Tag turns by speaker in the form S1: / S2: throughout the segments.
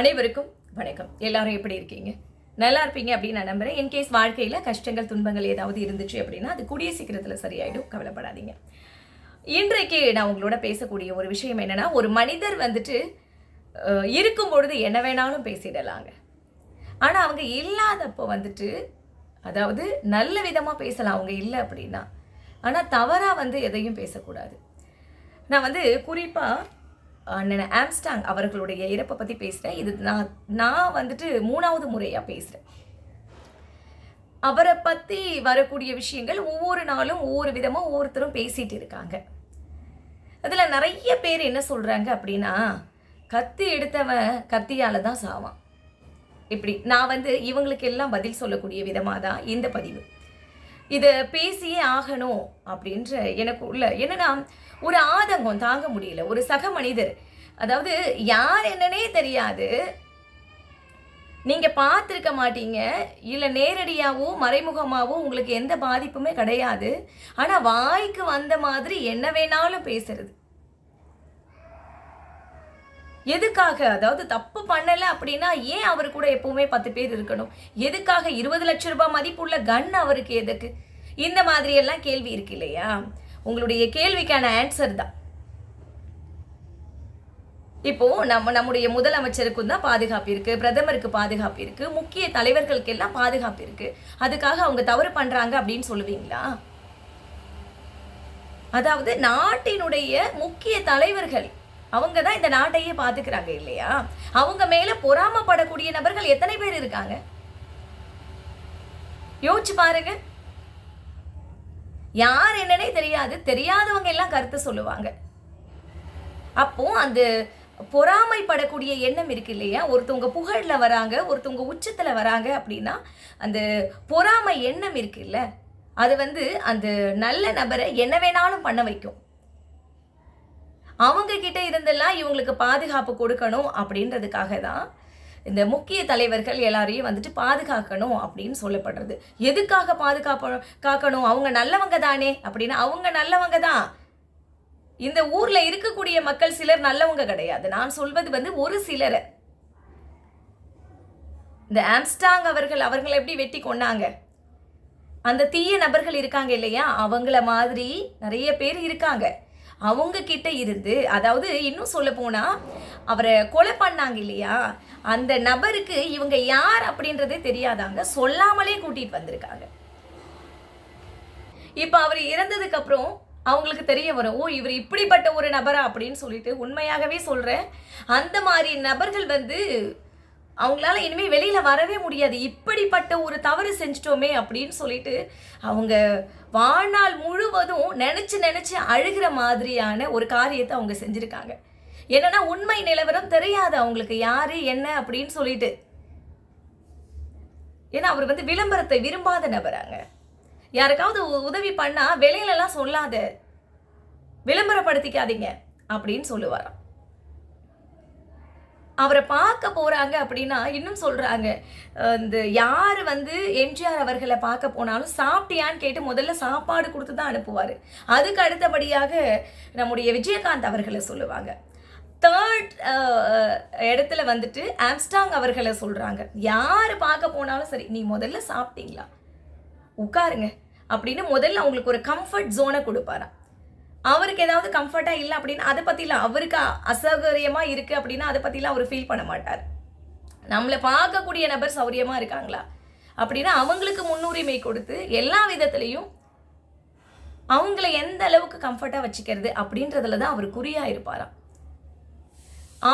S1: அனைவருக்கும் வணக்கம். எல்லாரும் எப்படி இருக்கீங்க? நல்லா இருப்பீங்க அப்படின்னு நான் நம்புறேன். இன்கேஸ் வாழ்க்கையில் கஷ்டங்கள் துன்பங்கள் ஏதாவது இருந்துச்சு அப்படின்னா அது கூடிய சீக்கிரத்தில் சரியாயிடும். கவலைப்படாதீங்க. இன்றைக்கு நான் உங்களோட பேசக்கூடிய ஒரு விஷயம் என்னன்னா ஒரு மனிதர் வந்துட்டு இருக்கும் பொழுது என்ன வேணாலும் பேசிடலாங்க. ஆனால் அவங்க இல்லாதப்போ வந்துட்டு அதாவது நல்ல விதமாக பேசலாம் அவங்க இல்லை அப்படின்னா ஆனால் தவறாக வந்து எதையும் பேசக்கூடாது. நான் வந்து குறிப்பாக ஆம்ஸ்டாங் அவர்களுடைய இறப்பை பற்றி பேசுகிறேன் இது நான் நான் வந்துட்டு மூணாவது முறையாக பேசுகிறேன் அவரை பற்றி வரக்கூடிய விஷயங்கள் ஒவ்வொரு நாளும் ஒவ்வொரு விதமாக ஒவ்வொருத்தரும் பேசிகிட்டு இருக்காங்க. அதில் நிறைய பேர் என்ன சொல்கிறாங்க அப்படின்னா கத்தி எடுத்தவன் கத்தியால் தான் சாவான். இப்படி நான் வந்து இவங்களுக்கு எல்லாம் பதில் சொல்லக்கூடிய விதமாக தான் இந்த பதிவு. இதை பேசியே ஆகணும் அப்படின்ற எனக்கு உள்ள என்னன்னா ஒரு ஆதங்கம் தாங்க முடியல. ஒரு சக மனிதர் அதாவது யார் என்னன்னே தெரியாது. நீங்கள் பார்த்துருக்க மாட்டீங்க. இல்லை நேரடியாகவும் மறைமுகமாகவும் உங்களுக்கு எந்த பாதிப்புமே கிடையாது. ஆனால் வாய்க்கு வந்த மாதிரி என்ன வேணாலும் பேசுறது. எதுக்காக? அதாவது தப்பு பண்ணலை அப்படின்னா ஏன் அவர் கூட எப்பவுமே பத்து பேர் இருக்கணும்? எதுக்காக இருபது லட்சம் ரூபாய் மதிப்புள்ள கன் அவருக்கு எதுக்கு? இந்த மாதிரியெல்லாம் கேள்வி இருக்கு இல்லையா? உங்களுடைய கேள்விக்கான ஆன்சர் தான். இப்போ நம்ம நம்முடைய முதலமைச்சருக்கும் தான் பாதுகாப்பு இருக்கு பிரதமருக்கு பாதுகாப்பு இருக்கு முக்கிய தலைவர்களுக்கு எல்லாம் பாதுகாப்பு இருக்கு. அதுக்காக அவங்க தவறு பண்றாங்க அப்படின்னு சொல்லுவீங்களா? அதாவது நாட்டினுடைய முக்கிய தலைவர்கள் அவங்க தான் இந்த நாட்டையே பார்த்துக்கிறாங்க இல்லையா? அவங்க மேல பொறாமப்படக்கூடிய நபர்கள் எத்தனை பேர் இருக்காங்க? யோசிச்சு பாருங்க. யார் என்னன்னே தெரியாது தெரியாதவங்க எல்லாம் கருத்து சொல்லுவாங்க. அப்போ அந்த பொறாமைப்படக்கூடிய எண்ணம் இருக்கு இல்லையா? ஒருத்தவங்க புகழில் வராங்க ஒருத்தவங்க உச்சத்தில் வராங்க அப்படின்னா அந்த பொறாமை எண்ணம் இருக்குல்ல அது வந்து அந்த நல்ல நபரை என்ன வேணாலும் பண்ண வைக்கும். அவங்க கிட்ட இருந்தெல்லாம் இவங்களுக்கு பாதுகாப்பு கொடுக்கணும் அப்படின்றதுக்காக தான் இந்த முக்கிய தலைவர்கள் எல்லாரையும் வந்துட்டு பாதுகாக்கணும் அப்படின்னு சொல்லப்படுறது. எதுக்காக பாதுகாப்பு காக்கணும்? அவங்க நல்லவங்க தானே அப்படின்னா அவங்க நல்லவங்க தான். இந்த ஊர்ல இருக்கக்கூடிய மக்கள் சிலர் நல்லவங்க கிடையாது. நான் சொல்வது வந்து ஒரு சிலரை. இந்த ஆம்ஸ்டாங் அவர்கள் அவர்களை எப்படி வெட்டி கொண்டாங்க அந்த தீய நபர்கள் இருக்காங்க இல்லையா? அவங்கள மாதிரி நிறைய பேர் இருக்காங்க. அவங்க கிட்ட இருந்து அதாவது இன்னும் சொல்ல போனா அவரை கொலை பண்ணாங்க இல்லையா? அந்த நபருக்கு இவங்க யார் அப்படின்றதே தெரியாதாங்க. சொல்லாமலே கூட்டிட்டு வந்திருக்காங்க. இப்போ அவர் இறந்ததுக்கு அப்புறம் அவங்களுக்கு தெரிய வரும் ஓ இவர் இப்படிப்பட்ட ஒரு நபரா? அப்படின்னு சொல்லிட்டு உண்மையாகவே சொல்கிறேன் அந்த மாதிரி நபர்கள் வந்து அவங்களால இனிமேல் வெளியில் வரவே முடியாது. இப்படிப்பட்ட ஒரு தவறு செஞ்சிட்டோமே அப்படின்னு சொல்லிட்டு அவங்க வாழ்நாள் முழுவதும் நினச்சி நினச்சி அழுகிற மாதிரியான ஒரு காரியத்தை அவங்க செஞ்சுருக்காங்க. என்னன்னா உண்மை நிலவரம் தெரியாது அவங்களுக்கு. யார் என்ன அப்படின்னு சொல்லிட்டு. ஏன்னா அவர் வந்து விளம்பரத்தை விரும்பாத நபராங்க யாருக்காவது உ- உதவி பண்ணா வெளியிலலாம் சொல்லாத. விளம்பரப்படுத்திக்காதீங்க அப்படின்னு சொல்லுவாராம். அவரை பார்க்க போறாங்க அப்படின்னா இன்னும் சொல்கிறாங்க இந்த யார் வந்து எம்ஜிஆர் அவர்களை பார்க்க போனாலும் சாப்பிட்டியான்னு கேட்டு முதல்ல சாப்பாடு கொடுத்து தான் அனுப்புவார். அதுக்கு அடுத்தபடியாக நம்முடைய விஜயகாந்த் அவர்களை சொல்லுவாங்க. தேர்ட் இடத்துல வந்துட்டு ஆம்ஸ்டாங் அவர்களை சொல்கிறாங்க யார் பார்க்க போனாலும் சரி நீ முதல்ல சாப்பிட்டீங்களா? உட்காருங்க அப்படின்னு முதல்ல அவங்களுக்கு ஒரு கம்ஃபர்ட் ஜோனை கொடுப்பாராம். அவருக்கு ஏதாவது கம்ஃபர்ட்டாக இல்லை அப்படின்னா அதை பற்றிலாம் அவருக்கு அசௌகரியமாக இருக்குது அப்படின்னா அதை பற்றிலாம் அவர் ஃபீல் பண்ண மாட்டார். நம்மளை பார்க்கக்கூடிய நபர் சௌரியமாக இருக்காங்களா? அப்படின்னா அவங்களுக்கு முன்னுரிமை கொடுத்து எல்லா விதத்துலேயும் அவங்கள எந்த அளவுக்கு கம்ஃபர்ட்டாக வச்சுக்கிறது அப்படின்றதுல தான் அவர் குறியாக இருப்பாராம்.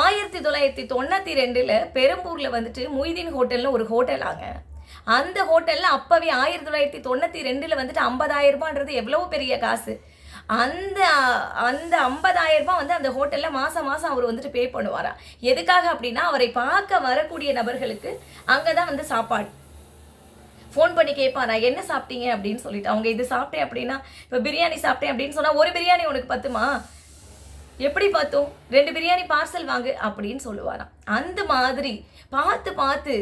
S1: ஆயிரத்தி தொள்ளாயிரத்தி தொண்ணூற்றி ரெண்டில் பெரம்பூரில் வந்துட்டு மொய்தீன் ஹோட்டல்னு ஒரு ஹோட்டலாங்க அந்த ஹோட்டலில் அப்போவே ஆயிரத்தி தொள்ளாயிரத்தி தொண்ணூற்றி ரெண்டில் வந்துட்டு ஐம்பதாயிரம் ரூபான்றது எவ்வளோ பெரிய காசு? அந்த அந்த ஐம்பதாயிரம் ரூபாய் வந்து அந்த ஹோட்டலில் மாதம் மாதம் அவர் வந்துட்டு பே பண்ணுவாராம் எதுக்காக அப்படின்னா அவரை பார்க்க வரக்கூடிய நபர்களுக்கு அங்கே தான் வந்து சாப்பாடு. ஃபோன் பண்ணி கேட்பாரா என்ன சாப்பிட்டீங்க? அப்படின்னு சொல்லிட்டு. அவங்க இது சாப்பிட்டேன் அப்படின்னா இப்போ பிரியாணி சாப்பிட்டேன் அப்படின்னு சொன்னால் ஒரு பிரியாணி உனக்கு பத்துமா? எப்படி பார்த்தோம் ரெண்டு பிரியாணி பார்சல் வாங்கு அப்படின்னு சொல்லுவாராம். அந்த மாதிரி பார்த்து பார்த்து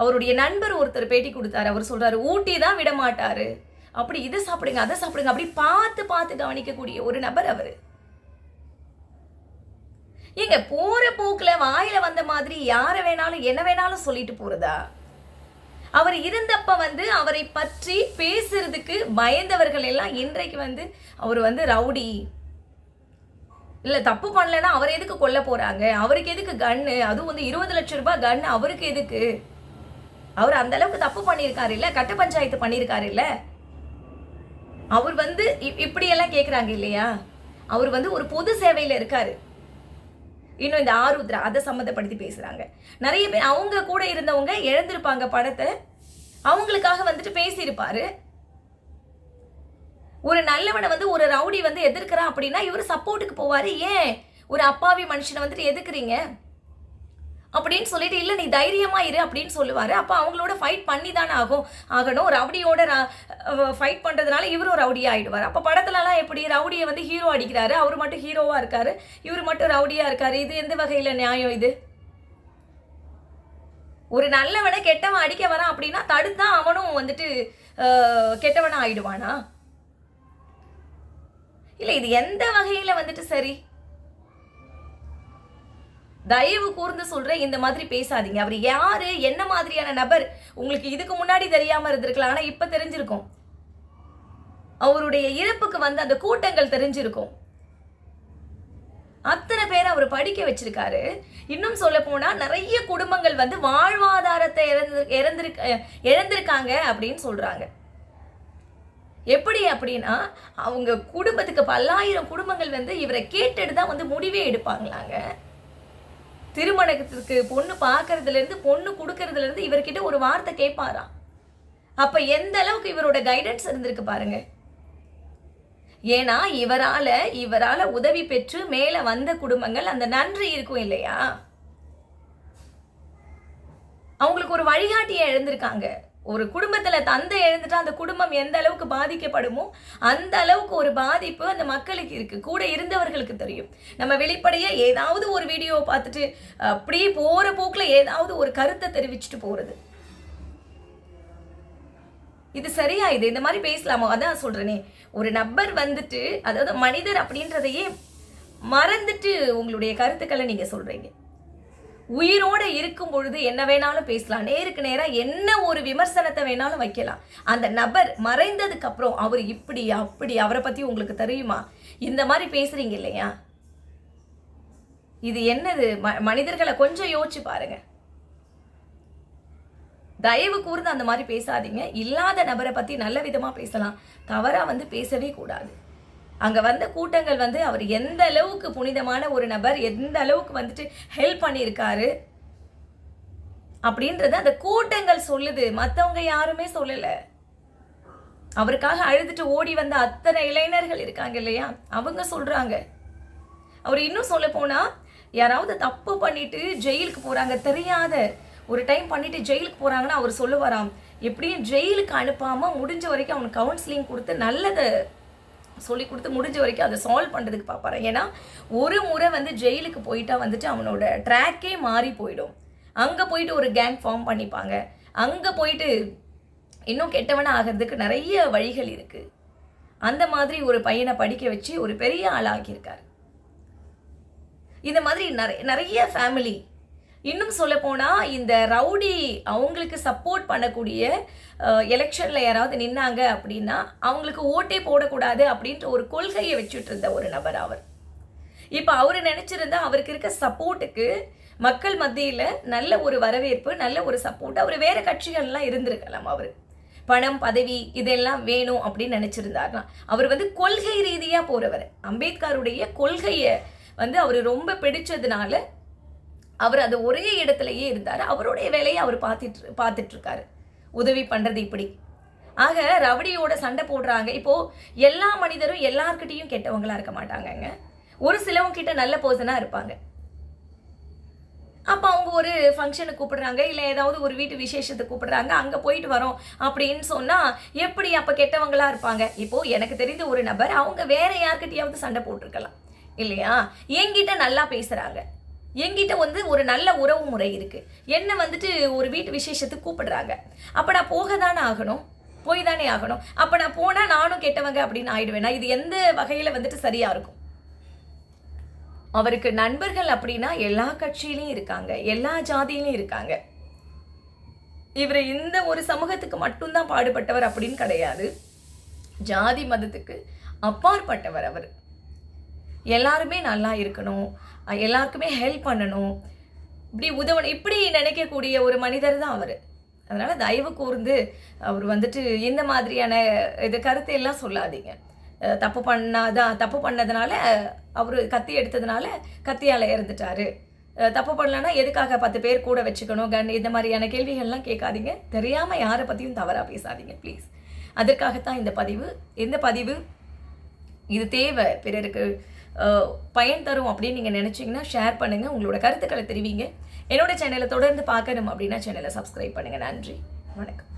S1: அவருடைய நண்பர் ஒருத்தர் பேட்டி கொடுத்தாரு. அவர் சொல்கிறாரு ஊட்டி தான் விட மாட்டாரு அப்படி இதை சாப்பிடுங்க அதை சாப்பிடுங்க அப்படி பார்த்து பார்த்து கவனிக்கக்கூடிய ஒரு நபர் அவர். ஏங்க போற போக்குல வாயில வந்த மாதிரி யாரை வேணாலும் என்ன வேணாலும் சொல்லிட்டு போறதா? அவர் இருந்தப்ப வந்து அவரை பற்றி பேசுறதுக்கு பயந்தவர்கள் எல்லாம் இன்றைக்கு வந்து அவர் வந்து ரவுடி. இல்ல தப்பு பண்ணலைன்னா அவர் எதுக்கு கொல்ல போறாங்க? அவருக்கு எதுக்கு கன்னு? அதுவும் வந்து இருபது லட்சம் ரூபாய் கன்னு அவருக்கு எதுக்கு? அவர் அந்த அளவுக்கு தப்பு பண்ணியிருக்காரு இல்ல கட்ட பஞ்சாயத்து பண்ணியிருக்காரு இல்ல அவர் வந்து இப்படியெல்லாம் கேட்குறாங்க இல்லையா? அவர் வந்து ஒரு பொது சேவையில் இருக்காரு. இன்னும் இந்த ஆருத்ரா அதை சம்மந்தப்படுத்தி பேசுகிறாங்க நிறைய பேர் அவங்க கூட இருந்தவங்க இழந்திருப்பாங்க படத்தை. அவங்களுக்காக வந்துட்டு பேசியிருப்பாரு. ஒரு நல்லவனை வந்து ஒரு ரவுடி வந்து எதிர்க்கிறான் அப்படின்னா இவர் சப்போர்ட்டுக்கு போவார். ஏன்? ஒரு அப்பாவி மனுஷனை வந்துட்டு எதுக்குறீங்க? அப்படின்னு சொல்லிட்டு இல்லை நீ தைரியமா இரு அப்படின்னு சொல்லுவார். அப்போ அவங்களோட ஃபைட் பண்ணி தானே ஆகும் ஆகணும். ரவுடியோட ஃபைட் பண்ணுறதுனால இவரும் ரவுடி ஆகிடுவார் அப்போ படத்துலலாம் எப்படி ரவுடியை வந்து ஹீரோ அடிக்கிறாரு. அவர் மட்டும் ஹீரோவாக இருக்காரு. இவர் மட்டும் ரவுடியாக இருக்காரு. இது எந்த வகையில் நியாயம் இது? ஒரு நல்லவனை கெட்டவன் அடிக்க வரான் அப்படின்னா தடுத்தா அவனும் வந்துட்டு கெட்டவனா ஆயிடுவானா? இல்ல இது எந்த வகையில வந்துட்டு சரி? தயவு கூர்ந்து சொல்றேன் இந்த மாதிரி பேசாதீங்க. அவர் யாரு என்ன மாதிரியான நபர் உங்களுக்கு இதுக்கு முன்னாடி தெரியாம இருந்திருக்கலாம். ஆனா இப்ப தெரிஞ்சிருக்கும். அவருடைய இறப்புக்கு வந்து அந்த கூட்டங்கள் தெரிஞ்சிருக்கும். அத்தனை பேர் அவர் படிக்க வச்சிருக்காரு. இன்னும் சொல்ல போனா நிறைய குடும்பங்கள் வந்து வாழ்வாதாரத்தை இறந்து இழந்திருக்க இழந்திருக்காங்க அப்படின்னு சொல்றாங்க. எப்படி அப்படின்னா அவங்க குடும்பத்துக்கு பல்லாயிரம் குடும்பங்கள் வந்து இவரை கேட்டுட்டு தான் வந்து முடிவே எடுப்பாங்களாங்க. திருமணத்துக்கு பொண்ணு பார்க்கறதுல இருந்து பொண்ணு கொடுக்கறதுல இருந்து இவர்கிட்ட ஒரு வார்த்தை கேட்பாராம் அப்ப எந்த அளவுக்கு இவரோட கைடன்ஸ் இருந்திருக்கு பாருங்க. ஏன்னா இவரால இவரால உதவி பெற்று மேல வந்த குடும்பங்கள் அந்த நன்றி இருக்கும் இல்லையா? அவங்களுக்கு ஒரு வழிகாட்டியை எழுந்திருக்காங்க. ஒரு குடும்பத்தில் தந்தை எழுந்துட்டா அந்த குடும்பம் எந்த அளவுக்கு பாதிக்கப்படுமோ அந்த அளவுக்கு ஒரு பாதிப்பு அந்த மக்களுக்கு இருக்குது கூட இருந்தவர்களுக்கு தெரியும். நம்ம வெளிப்படையாக ஏதாவது ஒரு வீடியோவை பார்த்துட்டு அப்படியே போகிற போக்கில் ஏதாவது ஒரு கருத்தை தெரிவிச்சுட்டு போகிறது இது சரியா? இது இந்த மாதிரி பேசலாமா? அதான் சொல்றேனே. ஒரு நபர் வந்துட்டு அதாவது மனிதர் அப்படின்றதையே மறந்துட்டு உங்களுடைய கருத்துக்களை நீங்க சொல்றீங்க. உயிரோட இருக்கும் பொழுது என்ன வேணாலும் பேசலாம். நேருக்கு நேராக என்ன ஒரு விமர்சனத்தை வேணாலும் வைக்கலாம். அந்த நபர் மறைந்ததுக்கு அப்புறம் அவர் இப்படி அப்படி அவரை பற்றி உங்களுக்கு தெரியுமா? இந்த மாதிரி பேசுகிறீங்க இல்லையா? இது என்னது? ம- மனிதர்களை கொஞ்சம் யோசிச்சு பாருங்க. தயவு கூர்ந்து அந்த மாதிரி பேசாதீங்க. இல்லாத நபரை பற்றி நல்ல விதமாக பேசலாம். தவறாக வந்து பேசவே கூடாது. அங்கே வந்த கூட்டங்கள் வந்து அவர் எந்த அளவுக்கு புனிதமான ஒரு நபர் எந்த அளவுக்கு வந்துட்டு ஹெல்ப் பண்ணியிருக்காரு அப்படின்றது அந்த கூட்டங்கள் சொல்லுது. மற்றவங்க யாருமே சொல்லலை. அவருக்காக அழுதுட்டு ஓடி வந்த அத்தனை இளைஞர்கள் இருக்காங்க இல்லையா? அவங்க சொல்றாங்க. அவர் இன்னும் சொல்ல போனா யாராவது தப்பு பண்ணிட்டு ஜெயிலுக்கு போறாங்க தெரியாத ஒரு டைம் பண்ணிட்டு ஜெயிலுக்கு போகிறாங்கன்னா அவர் சொல்லுவாராம். எப்படியும் ஜெயிலுக்கு அனுப்பாம முடிஞ்ச வரைக்கும் அவனுக்கு கவுன்சிலிங் கொடுத்து நல்லதை. சொல்லி கொடுத்து முடிஞ்ச வரைக்கும் அதை சால்வ் பண்ணுறதுக்கு பார்ப்பாரு ஏன்னா ஒரு முறை வந்து ஜெயிலுக்கு போயிட்டா வந்துட்டு அவனோட ட்ராக்கே மாறி போயிடும். அங்கே போயிட்டு ஒரு கேங் ஃபார்ம் பண்ணிப்பாங்க. அங்கே போயிட்டு இன்னும் கெட்டவனாக ஆகிறதுக்கு நிறைய வழிகள் இருக்குது அந்த மாதிரி ஒரு பையனை படிக்க வச்சு ஒரு பெரிய ஆளாகியிருக்காரு இந்த மாதிரி நிறைய நிறைய ஃபேமிலி இன்னும் சொல்ல போனால் இந்த ரவுடி அவங்களுக்கு சப்போர்ட் பண்ணக்கூடிய எலெக்ஷனில் யாராவது நின்னாங்க அப்படின்னா அவங்களுக்கு ஓட்டே போடக்கூடாது அப்படின்ற ஒரு கொள்கையை வச்சுட்டு இருந்த ஒரு நபர் அவர். இப்போ அவர் நினச்சிருந்தா அவருக்கு இருக்க சப்போர்ட்டுக்கு மக்கள் மத்தியில் நல்ல ஒரு வரவேற்பு நல்ல ஒரு சப்போர்ட் அவர் வேறு கட்சிகள்லாம் இருந்திருக்கலாம் அவர். பணம் பதவி இதெல்லாம் வேணும் அப்படின்னு நினச்சிருந்தாருலாம் அவர் வந்து கொள்கை ரீதியாக போகிறவர் அம்பேத்கருடைய கொள்கையை வந்து அவர் ரொம்ப பிடிச்சதுனால அவர் அது ஒரே இடத்துலயே இருந்தார். அவருடைய வேலையை அவர் பார்த்துட்டு பார்த்துட்டு இருக்காரு உதவி பண்றது இப்படி. ஆக ரவடியோட சண்டை போடுறாங்க. இப்போ எல்லா மனிதரும் எல்லார்கிட்டயும் கெட்டவங்களா இருக்க மாட்டாங்கங்க. ஒரு சிலவங்க கிட்ட நல்ல பர்சனா இருப்பாங்க. அப்போ அவங்க ஒரு ஃபங்க்ஷனுக்கு கூப்பிடுறாங்க. இல்லை ஏதாவது ஒரு வீட்டு விசேஷத்துக்கு கூப்பிடுறாங்க. அங்கே போயிட்டு வரோம் அப்படின்னு சொன்னால் எப்படி அப்போ கெட்டவங்களாக இருப்பாங்க? இப்போது எனக்கு தெரிந்த ஒரு நபர் அவங்க வேற யார்கிட்டயாவது சண்டை போட்டிருக்கலாம். இல்லையா? என்கிட்ட நல்லா பேசுகிறாங்க என்கிட்ட வந்து ஒரு நல்ல உறவு முறை இருக்கு. என்னை வந்துட்டு ஒரு வீட்டு விசேஷத்துக்கு கூப்பிடுறாங்க. அப்போ நான் போக தானே ஆகணும்? போய் தானே ஆகணும்? அப்போ நான் போனால் நானும் கெட்டவங்க அப்படின்னு ஆயிடுவேனா. இது எந்த வகையில் வந்துட்டு சரியாக இருக்கும்? அவருக்கு நண்பர்கள் அப்படின்னா எல்லா கட்சியிலையும் இருக்காங்க. எல்லா ஜாதியிலையும் இருக்காங்க. இவர் இந்த ஒரு சமூகத்துக்கு மட்டும்தான் பாடுபட்டவர் அப்படின்னு கிடையாது. ஜாதி மதத்துக்கு அப்பாற்பட்டவர் அவர். எல்லாருமே நல்லா இருக்கணும். எல்லாருக்குமே ஹெல்ப் பண்ணணும். இப்படி உதவணும் இப்படி நினைக்கக்கூடிய ஒரு மனிதர் தான் அவர். அதனால் தயவு கூர்ந்து அவர் வந்துட்டு இந்த மாதிரியான இது கருத்தை எல்லாம் சொல்லாதீங்க. தப்பு பண்ணாதான் தப்பு பண்ணதுனால அவர் கத்தி எடுத்ததுனால கத்தியால் இறந்துட்டாரு. தப்பு பண்ணலன்னா எதுக்காக பத்து பேர் கூட வச்சுக்கணும்? கன் இந்த மாதிரியான கேள்விகள்லாம் கேட்காதீங்க. தெரியாமல் யாரை பற்றியும் தவறாக பேசாதீங்க ப்ளீஸ் அதற்காகத்தான் இந்த பதிவு. இந்த பதிவு இது தேவை. பிறருக்கு பயன் தரும் அப்படின்னு நீங்கள் நினச்சிங்கன்னா ஷேர் பண்ணுங்கள் உங்களோட கருத்துக்களை தெரிவிங்க. என்னோட சேனலை தொடர்ந்து பார்க்கணும் அப்படின்னா சேனலை சப்ஸ்கிரைப் பண்ணுங்கள் நன்றி. வணக்கம்.